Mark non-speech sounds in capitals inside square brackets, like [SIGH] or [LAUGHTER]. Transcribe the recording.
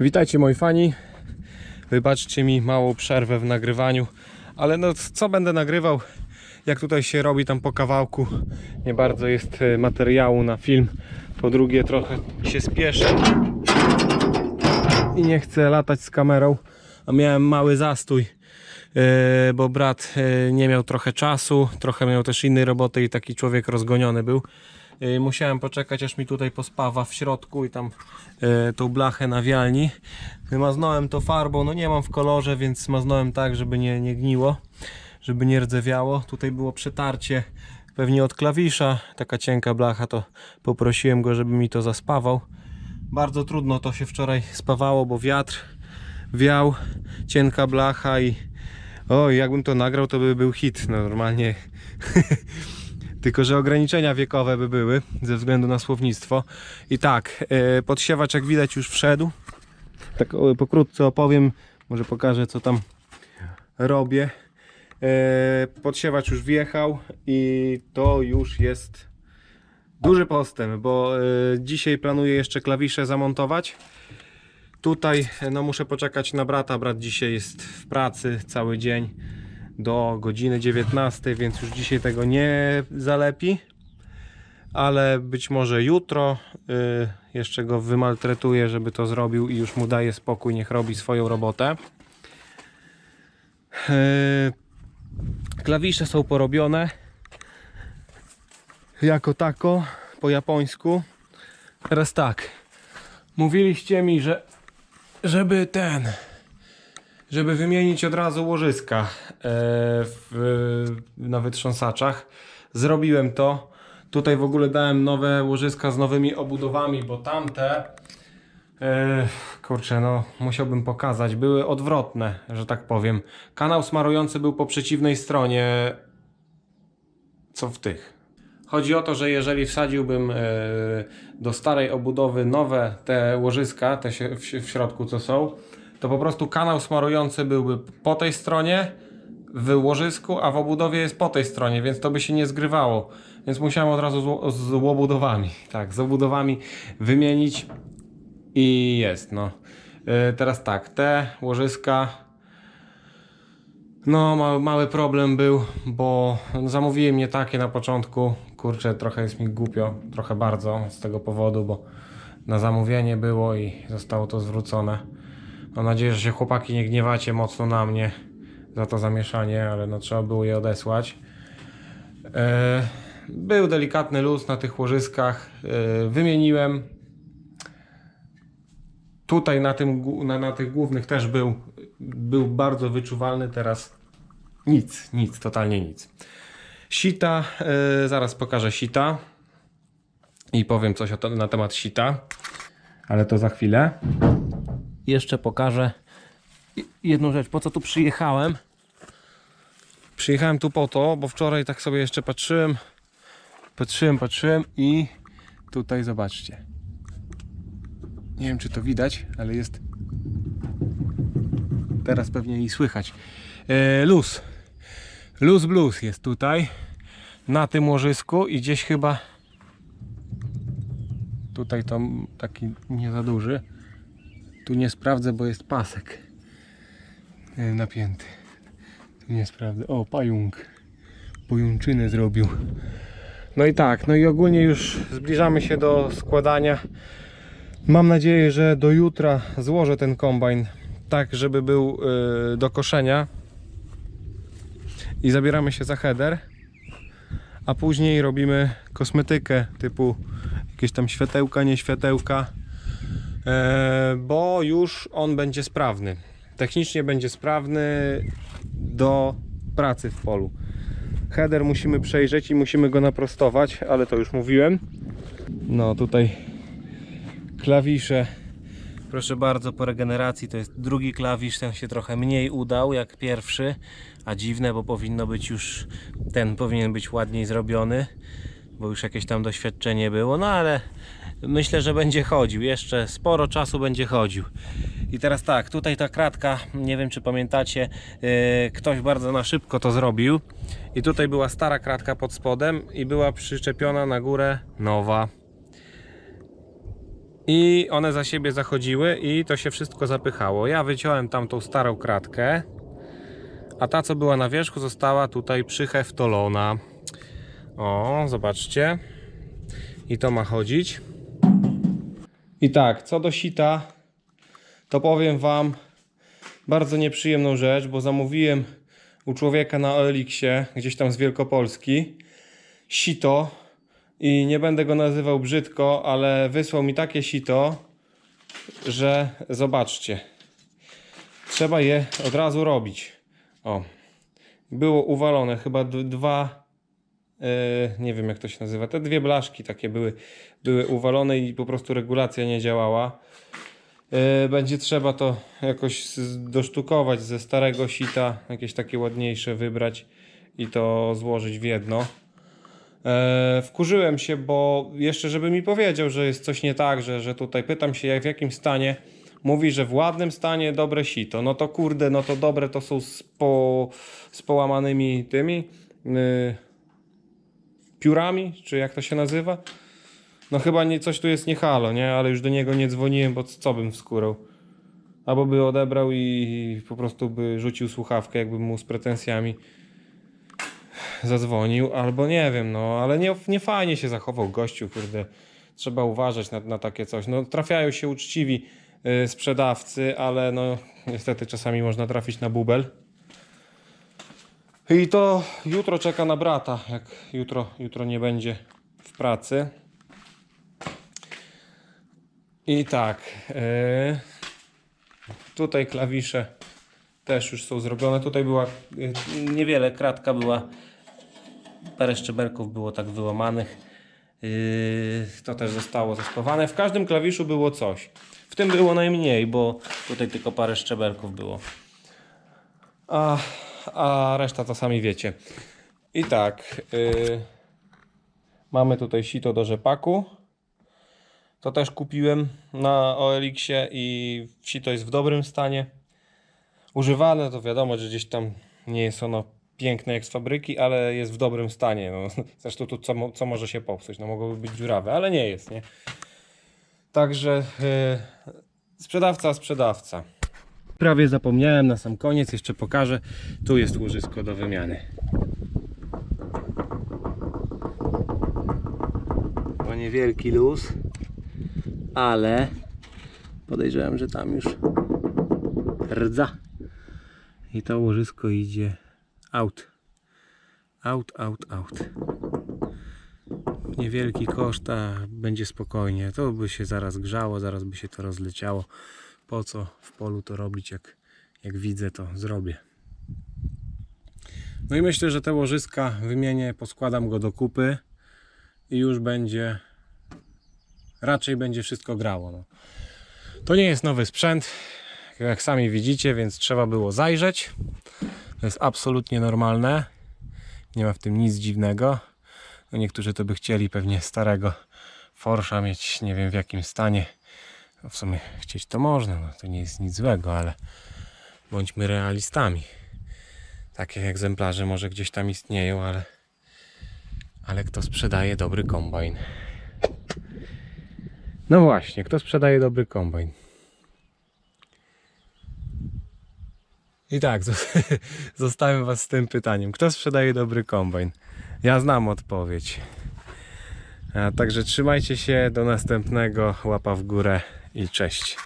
Witajcie moi fani. Wybaczcie mi małą przerwę w nagrywaniu, ale no co będę nagrywał, jak tutaj się robi tam po kawałku. Nie bardzo jest e, materiału na film. Po drugie trochę się spieszę i nie chcę latać z kamerą, a miałem mały zastój, e, bo brat e, nie miał trochę czasu, trochę miał też innej roboty i taki człowiek rozgoniony był. E, Musiałem poczekać aż mi tutaj pospawa w środku i tam e, tą blachę nawialni. Maznąłem to farbą, no nie mam w kolorze, więc maznąłem tak, żeby nie, nie gniło, żeby nie rdzewiało. Tutaj było przetarcie pewnie od klawisza, taka cienka blacha, to poprosiłem go, żeby mi to zaspawał. Bardzo trudno to się wczoraj spawało, bo wiatr wiał, cienka blacha i oj, jakbym to nagrał, to by był hit. No, normalnie [LAUGHS] tylko, że ograniczenia wiekowe by były ze względu na słownictwo. I tak, e, podsiewacz jak widać już wszedł. Tak pokrótce opowiem, może pokażę co tam robię. E, podsiewacz już wjechał i to już jest duży postęp, bo e, dzisiaj planuję jeszcze klawisze zamontować. Tutaj no muszę poczekać na brata, brat dzisiaj jest w pracy cały dzień do godziny 19, więc już dzisiaj tego nie zalepi. Ale być może jutro y, jeszcze go wymaltretuję, żeby to zrobił i już mu daję spokój, niech robi swoją robotę. Y, klawisze są porobione jako tako po japońsku. Teraz tak. Mówiliście mi, że żeby ten żeby wymienić od razu łożyska e, w, na wytrząsaczach. Zrobiłem to. Tutaj w ogóle dałem nowe łożyska z nowymi obudowami, bo tamte e, kurczę, no musiałbym pokazać, były odwrotne, że tak powiem. Kanał smarujący był po przeciwnej stronie co w tych. Chodzi o to, że jeżeli wsadziłbym e, do starej obudowy nowe te łożyska, te w środku co są, to po prostu kanał smarujący byłby po tej stronie w łożysku, a w obudowie jest po tej stronie, więc to by się nie zgrywało. Więc musiałem od razu z, obudowami, [LAUGHS] tak, z obudowami wymienić i jest, no. E, teraz tak, te łożyska no, mały, mały problem był, bo zamówiłem nie takie na początku. Kurczę, trochę jest mi głupio, trochę bardzo z tego powodu, bo na zamówienie było i zostało to zwrócone. Mam nadzieję, że się chłopaki nie gniewacie mocno na mnie za to zamieszanie, ale no trzeba było je odesłać. E, był delikatny luz na tych łożyskach. E, wymieniłem. Tutaj na, tym, na, na tych głównych też był, był bardzo wyczuwalny, teraz nic, nic, totalnie nic. Sita, e, zaraz pokażę sita i powiem coś to, na temat sita, ale to za chwilę. Jeszcze pokażę jedną rzecz, po co tu przyjechałem. Przyjechałem tu po to, bo wczoraj tak sobie jeszcze patrzyłem, patrzyłem, patrzyłem i tutaj zobaczcie. Nie wiem, czy to widać, ale jest. Teraz pewnie i słychać. E, luz. Luz blues jest tutaj. Na tym łożysku i gdzieś chyba. Tutaj to taki nie za duży. Tu nie sprawdzę, bo jest pasek e, napięty. Tu nie sprawdzę. O, pająk. Pojączynę zrobił. No i tak, no i ogólnie już zbliżamy się do składania. Mam nadzieję, że do jutra złożę ten kombajn tak, żeby był y, do koszenia i zabieramy się za header, a później robimy kosmetykę typu jakieś tam światełka, nie światełka, bo już on będzie sprawny. Technicznie będzie sprawny do pracy w polu. Header musimy przejrzeć i musimy go naprostować, ale to już mówiłem. No tutaj klawisze. Proszę bardzo, po regeneracji to jest drugi klawisz, ten się trochę mniej udał jak pierwszy, a dziwne, bo powinno być już, ten powinien być ładniej zrobiony, bo już jakieś tam doświadczenie było, no ale myślę, że będzie chodził, jeszcze sporo czasu będzie chodził. I teraz tak, tutaj ta kratka, nie wiem czy pamiętacie, yy, ktoś bardzo na szybko to zrobił i tutaj była stara kratka pod spodem i była przyczepiona na górę nowa. I one za siebie zachodziły i to się wszystko zapychało. Ja wyciąłem tamtą starą kratkę, a ta co była na wierzchu została tutaj przyheftolona. O, zobaczcie. I to ma chodzić. I tak, co do sita, to powiem Wam bardzo nieprzyjemną rzecz, bo zamówiłem u człowieka na OLX-ie, gdzieś tam z Wielkopolski, sito i nie będę go nazywał brzydko, ale wysłał mi takie sito, że zobaczcie, trzeba je od razu robić. O, było uwalone chyba dwa, nie wiem jak to się nazywa, te dwie blaszki takie były, były uwalone i po prostu regulacja nie działała. E, Będzie trzeba to jakoś dosztukować ze starego sita, jakieś takie ładniejsze wybrać i to złożyć w jedno. E, wkurzyłem się, bo jeszcze żeby mi powiedział, że jest coś nie tak, że, że tutaj pytam się jak w jakim stanie. Mówi, że w ładnym stanie dobre sito. No to kurde, no to dobre to są z, po, z połamanymi tymi y, piórami, czy jak to się nazywa. No chyba nie, coś tu jest nie halo, nie? Ale już do niego nie dzwoniłem, bo co bym wskórał. Albo by odebrał i po prostu by rzucił słuchawkę, jakbym mu z pretensjami zadzwonił, albo nie wiem, no, ale nie, nie fajnie się zachował gościu, kurde. Trzeba uważać na, na takie coś. No, trafiają się uczciwi y, sprzedawcy, ale no, niestety czasami można trafić na bubel. I to jutro czeka na brata, jak jutro, jutro nie będzie w pracy. I tak, y, tutaj klawisze też już są zrobione. Tutaj była y, niewiele, kratka była parę szczebelków było tak wyłamanych. Yy, to też zostało zespawane. W każdym klawiszu było coś. W tym było najmniej, bo tutaj tylko parę szczebelków było. A reszta to sami wiecie. I tak. Yy, mamy tutaj sito do rzepaku. To też kupiłem na OLX-ie i sito jest w dobrym stanie. Używane to wiadomo, że gdzieś tam nie jest ono piękne jak z fabryki, ale jest w dobrym stanie. No, [LAUGHS] zresztą tu co, co może się popsuć? No mogłoby być dziurawe, ale nie jest, nie? Także yy, sprzedawca, sprzedawca. Prawie zapomniałem na sam koniec, jeszcze pokażę. Tu jest łożysko do wymiany. To niewielki luz, ale podejrzewam, że tam już rdza. I to łożysko idzie out. Out, out, out. Niewielki koszt, a będzie spokojnie. To by się zaraz grzało, zaraz by się to rozleciało. Po co w polu to robić, jak, jak widzę, to zrobię. No i myślę, że te łożyska wymienię, poskładam go do kupy i już będzie raczej będzie wszystko grało. No. To nie jest nowy sprzęt, jak sami widzicie, więc trzeba było zajrzeć. To jest absolutnie normalne. Nie ma w tym nic dziwnego. No niektórzy to by chcieli pewnie starego Forsza mieć, nie wiem w jakim stanie. No w sumie chcieć to można, no to nie jest nic złego, ale bądźmy realistami. Takie egzemplarze może gdzieś tam istnieją, ale ale kto sprzedaje dobry kombajn? No właśnie, kto sprzedaje dobry kombajn? I tak, zos- [LAUGHS] zostawiam Was z tym pytaniem. Kto sprzedaje dobry kombajn? Ja znam odpowiedź. A, także trzymajcie się, do następnego. Łapa w górę i cześć.